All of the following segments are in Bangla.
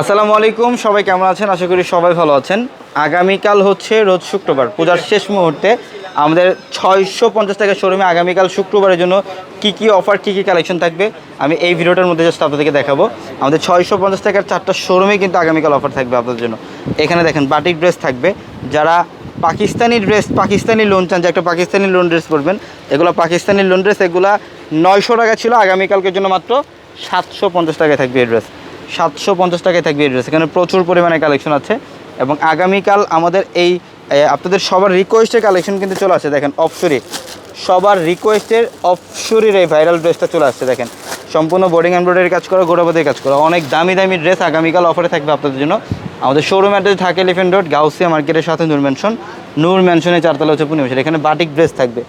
আসসালামু আলাইকুম, সবাই কেমন আছেন? আশা করি সবাই ভালো আছেন। আগামীকাল হচ্ছে রোজ শুক্রবার, পূজার শেষ মুহূর্তে আমাদের ছয়শো পঞ্চাশ টাকা শোরুমে আগামীকাল শুক্রবারের জন্য কি কি অফার কি কি কালেকশন থাকবে, আমি এই ভিডিওটার মধ্যে জাস্ট আপনাদেরকে দেখাবো। আমাদের ছয়শো পঞ্চাশ টাকার চারটা শোরুমে কিন্তু আগামীকাল অফার থাকবে আপনাদের জন্য। এখানে দেখেন বাটিক ড্রেস থাকবে। যারা পাকিস্তানি ড্রেস পাকিস্তানি লোন চান, যে একটা পাকিস্তানি লোন ড্রেস পরবেন, এগুলো পাকিস্তানি লোন ড্রেস এগুলা নয়শো টাকা ছিল, আগামীকালকের জন্য মাত্র সাতশো পঞ্চাশ টাকায় থাকবে এই ড্রেস সাতশো পঞ্চাশ টাকায় থাকবে এই ড্রেস এখানে প্রচুর পরিমাণে কালেকশন আছে। এবং আগামীকাল আমাদের এই আপনাদের সবার রিকোয়েস্টের কালেকশন কিন্তু চলে আসছে। দেখেন অফশরি সবার রিকোয়েস্টের অফশরির এই ভাইরাল ড্রেসটা চলে আসছে, দেখেন। সম্পূর্ণ বোর্ডিং এমব্রয়ডারি কাজ করা, গোড়াবাদের কাজ করা। অনেক দামি দামি ড্রেস আগামীকাল অফারে থাকবে আপনাদের জন্য। আমাদের শোরুম অ্যাড্রেস থাকে এলিফেন্ট রোড গাউসিয়া মার্কেটের সাথে নূর ম্যানশন নূর ম্যানশনের চারতলা হচ্ছে পূর্ণিমাসের এখানে বাটিক ড্রেস থাকবে।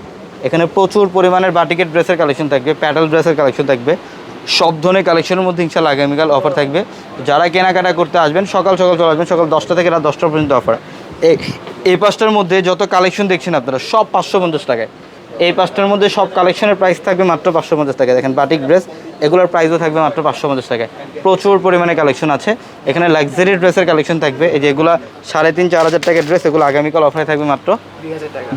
এখানে প্রচুর পরিমাণের বাটিকের ড্রেসের কালেকশন থাকবে প্যাডেল ড্রেসের কালেকশন থাকবে। সব ধরনের কালেকশনের মধ্যে ইনশাল্লাহ আগামীকাল অফার থাকবে। যারা কেনাকাটা করতে আসবেন, সকাল সকাল চলে আসবেন, সকাল দশটা থেকে রাত দশটা পর্যন্ত অফার এই পাঁচটার মধ্যে যত কালেকশন দেখছেন আপনারা, সব পাঁচশো পঞ্চাশ টাকায়। এই পাঁচটার মধ্যে সব কালেকশনের প্রাইস থাকবে মাত্র পাঁচশো পঞ্চাশ টাকা দেখেন বাটিক ড্রেস এগুলোর প্রাইসও থাকবে মাত্র পাঁচশো পঞ্চাশ টাকায়। প্রচুর পরিমাণে কালেকশন আছে। এখানে লাক্সারি ড্রেসের কালেকশন থাকবে। এই যেগুলো সাড়ে তিন, চার হাজার টাকার ড্রেস এগুলো আগামীকাল অফারে থাকবে মাত্র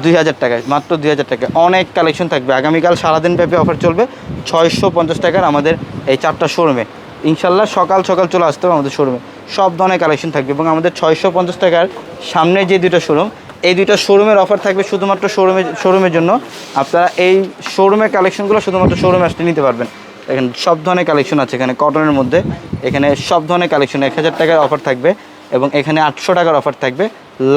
দুই হাজার টাকায়। মাত্র দুই হাজার টাকায়। অনেক কালেকশন থাকবে। আগামীকাল সারাদিন ব্যাপী অফার চলবে ছয়শো পঞ্চাশ টাকার আমাদের এই চারটা শোরুমে ইনশাল্লাহ সকাল সকাল চলে আসতে হবে আমাদের শোরুমে সব ধরনের কালেকশন থাকবে এবং আমাদের ছয়শো পঞ্চাশ টাকার সামনে যে দুটো শোরুম এই দুইটা শোরুমের অফার থাকবে শুধুমাত্র শোরুমে শোরুমের জন্য। আপনারা এই শোরুমের কালেকশনগুলো শুধুমাত্র শোরুমে আসতে নিতে পারবেন। এখানে সব ধরনের কালেকশন আছে এখানে কটনের মধ্যে। এখানে সব ধরনের কালেকশন এক হাজার টাকার অফার থাকবে এবং এখানে আটশো টাকার অফার থাকবে।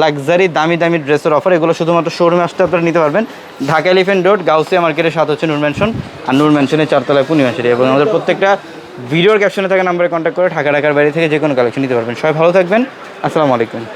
লাক্সারি দামি দামি ড্রেসের অফার এগুলো শুধুমাত্র শোরুমে আসতে আপনারা নিতে পারবেন। ঢাকা এলিফেন্ট রোড গাউসিয়া মার্কেটের সাথে হচ্ছে নূর ম্যানশন আর নূর ম্যানশনের চারতলায় পূর্ণিমাশারি এবং আমাদের প্রত্যেকটা ভিডিওর ক্যাপশনে থাকা নাম্বারে কন্ট্যাক্ট করে ঢাকা ঢাকার বাইরে থেকে যে কোনো কালেকশন নিতে পারবেন। সবাই ভালো থাকবেন। আসসালামু আলাইকুম।